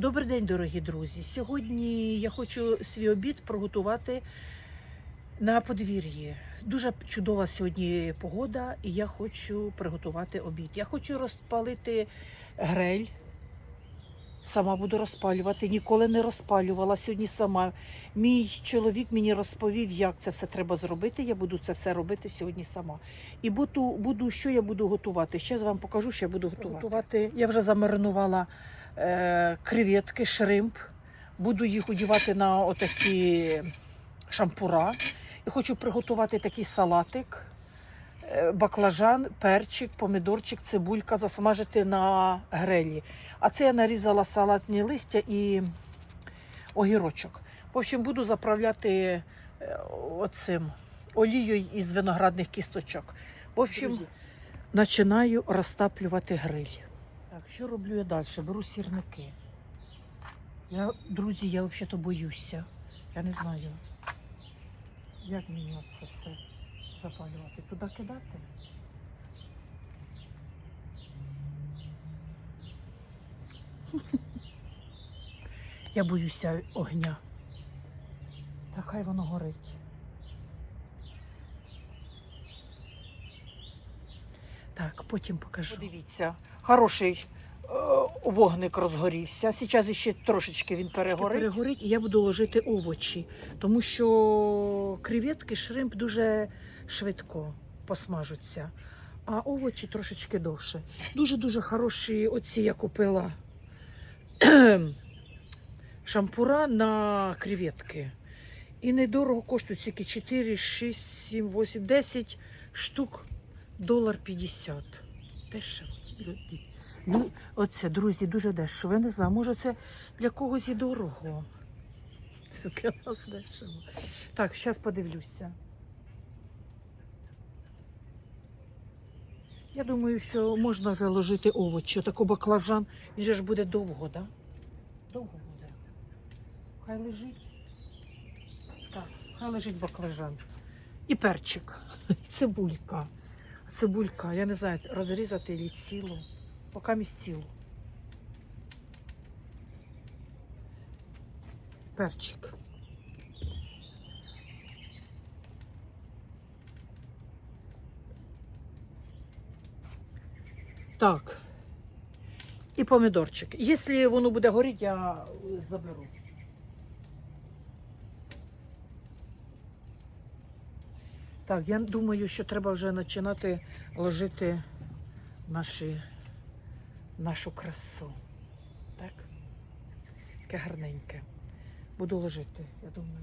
Добрий день, дорогі друзі. Сьогодні я хочу свій обід приготувати на подвір'ї. Дуже чудова сьогодні погода, і я хочу приготувати обід. Я хочу розпалити гриль. Сама буду розпалювати. Ніколи не розпалювала сьогодні сама. Мій чоловік мені розповів, як це все треба зробити. Я буду це все робити сьогодні сама. І буду, буду що я буду готувати. Ще вам покажу, що я буду готувати. готувати. Я вже замаринувала креветки, шримп. Буду їх одівати на отакі шампура. І хочу приготувати такий салатик, е, баклажан, перчик, помідорчик, цибулька засмажити на грилі. А це я нарізала салатні листя і огірочок. В общем, буду заправляти е, оцим олією із виноградних кісточок. В общем, починаю розтаплювати гриль. Так, що роблю я далі? Беру сірники. Я, друзі, я взагалі боюся. Я не знаю, як мені це все запалювати. Туди кидати? Я боюся огня. Та хай воно горить. Так, потім покажу. Подивіться, хороший е, вогник розгорівся. Зараз ще трошечки він перегорить. Перегорить, і я буду ложити овочі, тому що креветки, шримп дуже швидко посмажуться, а овочі трошечки довше. Дуже-дуже хороші оці я купила шампура на креветки. І недорого коштують тільки 4, 6, 7, 8, 10 штук долар 50. Дешево. Ну, оце, друзі, дуже дешево. Я не знаю, може це для когось і дорого. Для нас дешево. Так, зараз подивлюся. Я думаю, що можна вже ложити овочі. Тако баклажан, він же ж буде довго, так? Да? Довго буде. Хай лежить. Так, хай лежить баклажан. І перчик, і цибулька. Цибулька, я не знаю, розрізати її цілу. Поки місь цілу. Перчик. Так. І помідорчик. Якщо воно буде горіти, я заберу. Так, я думаю, що треба вже починати ложити наші, нашу красу. Так? Таке гарненьке. Буду ложити, я думаю.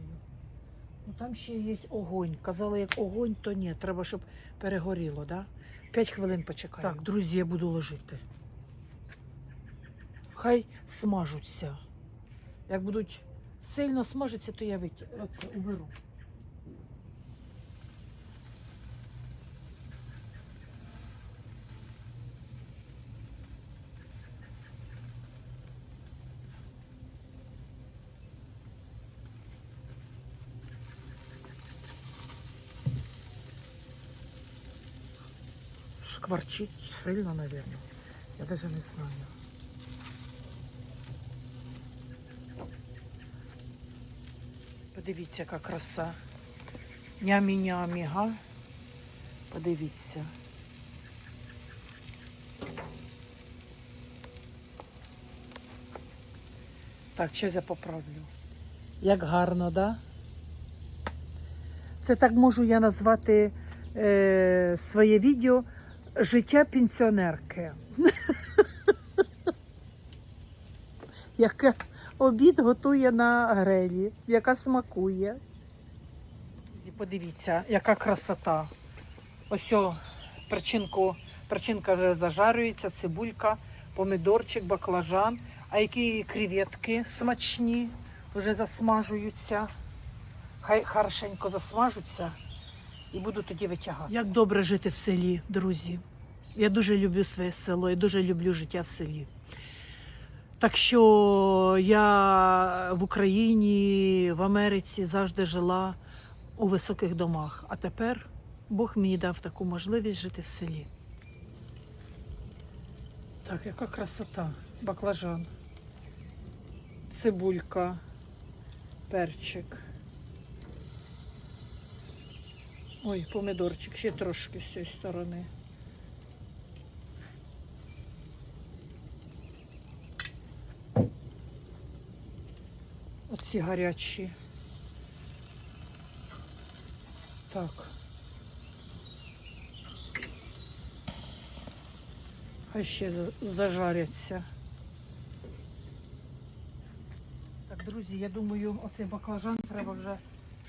Ну там ще є огонь. Казали, як огонь, то ні. Треба, щоб перегоріло, да? П'ять хвилин почекаю. Так, друзі, я буду ложити. Хай смажуться. Як будуть сильно смажитися, то я витя... Оце уберу. Шкварчить сильно, наверное. Я даже не знаю. Подивіться, яка краса. Нямі-нямі, га? Подивіться. Так, щось я поправлю. Як гарно, да? Це так можу я назвати е, своє відео Життя пенсіонерки. Яка обід готує на грелі, яка смакує. Подивіться, яка красота. Ось о, перчинку, перчинка вже зажарюється, цибулька, помідорчик, баклажан, а які креветки смачні, вже засмажуються. Хай хорошенько засмажуться і буду тоді витягати. Як добре жити в селі, друзі. Я дуже люблю своє село, я дуже люблю життя в селі. Так що я в Україні, в Америці завжди жила у високих домах. А тепер Бог мені дав таку можливість жити в селі. Так, яка красота, баклажан. цибулька, перчик. Ой, помидорчик, ще трошки з цієї сторони. Оці гарячі. Так. Хай ще зажаряться. Так, друзі, я думаю, оцей баклажан треба вже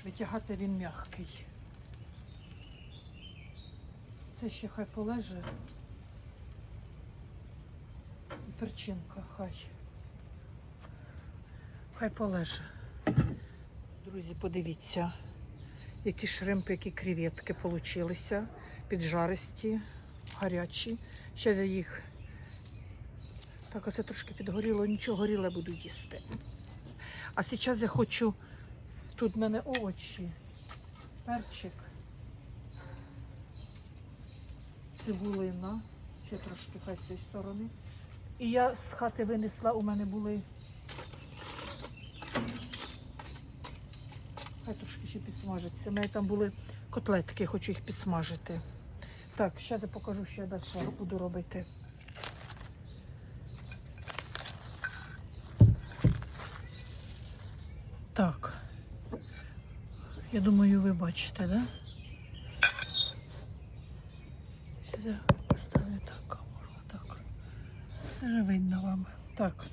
витягати, він м'який. Це ще хай полеже. Перчинка хай. Хай полеже. Друзі, подивіться, які шримпи, які креветки получилися. Піджаристі, гарячі. Ще я їх. Так, оце трошки підгоріло, нічого горіле буду їсти. А зараз я хочу. Тут в мене овочі, перчик, цибулина, ще трошки хай з цієї сторони. І я з хати винесла, у мене були. Хай трошки ще підсмажиться. У мене там були котлетки, хочу їх підсмажити. Так, зараз я покажу, що я далі буду робити. Так. Я думаю, ви бачите, да? Зараз я поставлю так камеру. Так. Не видно вам. Так.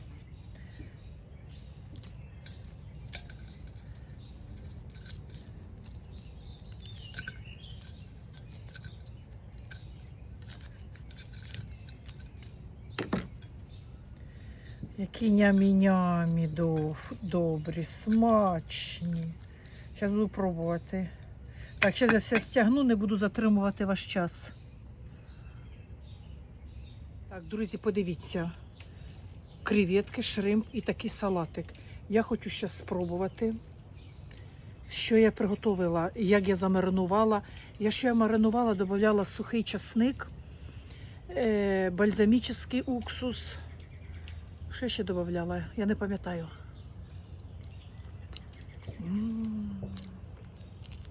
Які нямі-нямі добрі, смачні. Зараз буду пробувати. Так, зараз я все стягну, не буду затримувати ваш час. Так, друзі, подивіться. Креветки, шримп і такий салатик. Я хочу зараз спробувати, що я приготувала, як я замаринувала. Я що я маринувала, додавала сухий часник, е, бальзамічний уксус. Що ще додавала? Я не пам'ятаю.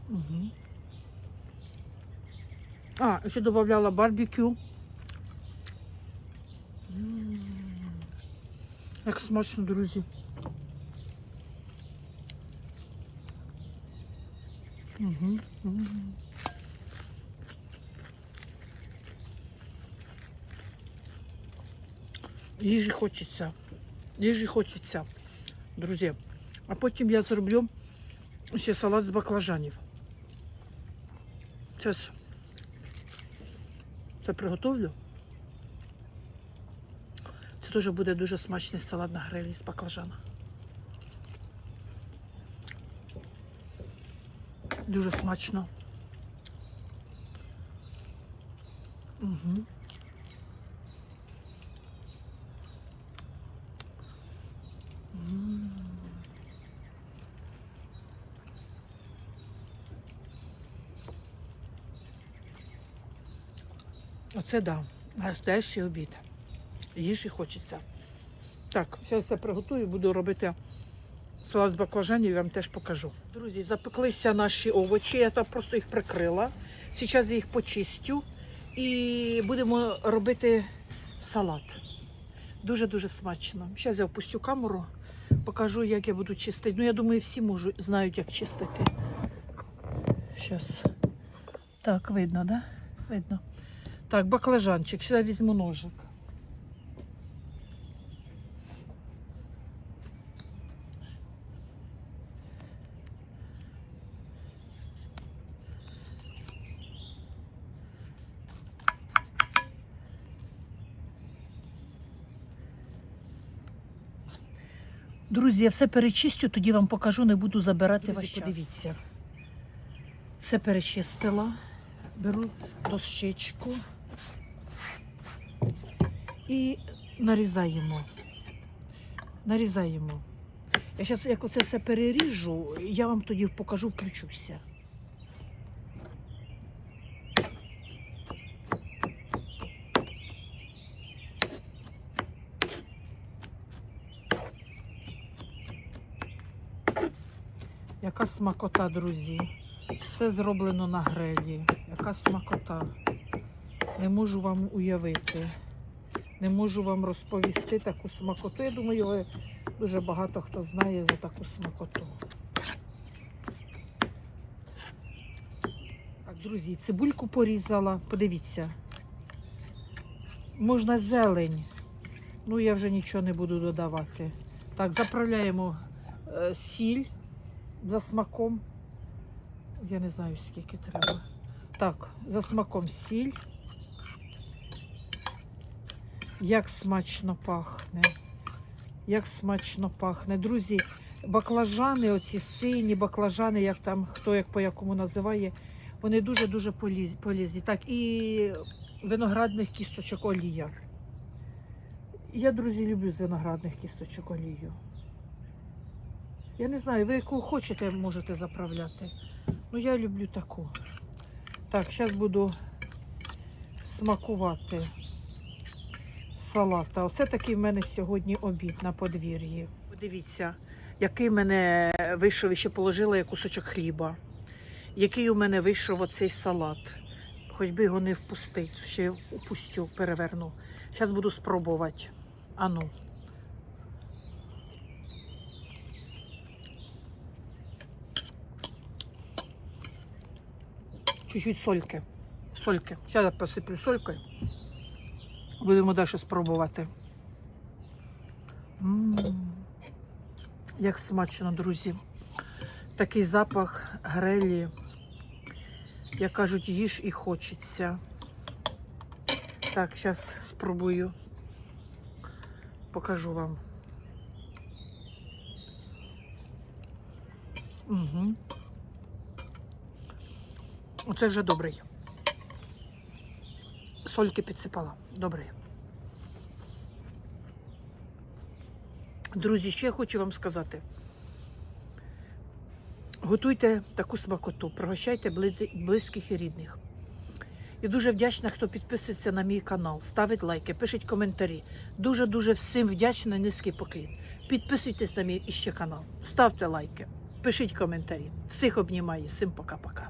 Мгм. А, ще додавала барбекю. Як смачно, друзі. Угу. Їжі хочеться. Їжі хочеться, друзі. А потім я зроблю ще салат з баклажанів. Зараз це приготовлю. Теж буде дуже смачний салат на грилі з баклажана. Дуже смачно. Угу. Оце да. Настоящий обід. Їжі хочеться. Так, зараз я приготую, буду робити салат з баклажанів, я вам теж покажу. Друзі, запеклися наші овочі, я так просто їх прикрила. Зараз я їх почистю і будемо робити салат. Дуже-дуже смачно. Зараз я опустю камеру, покажу, як я буду чистити. Ну, я думаю, всі можуть, знають, як чистити. Зараз. Так, видно, да? Видно. Так, баклажанчик. Сюди візьму ножик. Друзі, я все перечистю, тоді вам покажу, не буду забирати Друзі, ваш час. подивіться. Все перечистила. Беру дощечку і нарізаємо. Нарізаємо. Я зараз, як оце все переріжу, я вам тоді покажу, включуся. Яка смакота, друзі. Все зроблено на грилі. Яка смакота. Не можу вам уявити. Не можу вам розповісти таку смакоту. Я думаю, ви дуже багато хто знає за таку смакоту. Так, друзі, цибульку порізала. Подивіться. Можна зелень. Ну, я вже нічого не буду додавати. Так, заправляємо е, сіль за смаком. Я не знаю, скільки треба. Так, за смаком сіль. Як смачно пахне. Як смачно пахне. Друзі, баклажани, оці сині баклажани, як там хто як по якому називає, вони дуже-дуже поліз- полізні. Так, і виноградних кісточок олія. Я, друзі, люблю з виноградних кісточок олію. Я не знаю, ви яку хочете, можете заправляти. Ну, я люблю таку. Так, зараз буду смакувати салата. Оце такий в мене сьогодні обід на подвір'ї. Подивіться, який в мене вийшов, і ще положила я кусочок хліба. Який у мене вийшов оцей салат. Хоч би його не впустити, ще упустю, переверну. Зараз буду спробувати. Ану. Чуть-чуть сольки. Сольки. Зараз я посиплю солькою. Будемо далі спробувати. м Як смачно, друзі. Такий запах грелі. Як кажуть, їж і хочеться. Так, зараз спробую. Покажу вам. Угу. Оце вже добрий. Сольки підсипала. Добрий. Друзі, ще я хочу вам сказати. Готуйте таку смакоту, пригощайте близьких і рідних. І дуже вдячна, хто підписується на мій канал, ставить лайки, пишіть коментарі. Дуже-дуже всім вдячна, низький поклін. Підписуйтесь на мій іще канал, ставте лайки, пишіть коментарі. Всіх обнімаю, всім пока-пока.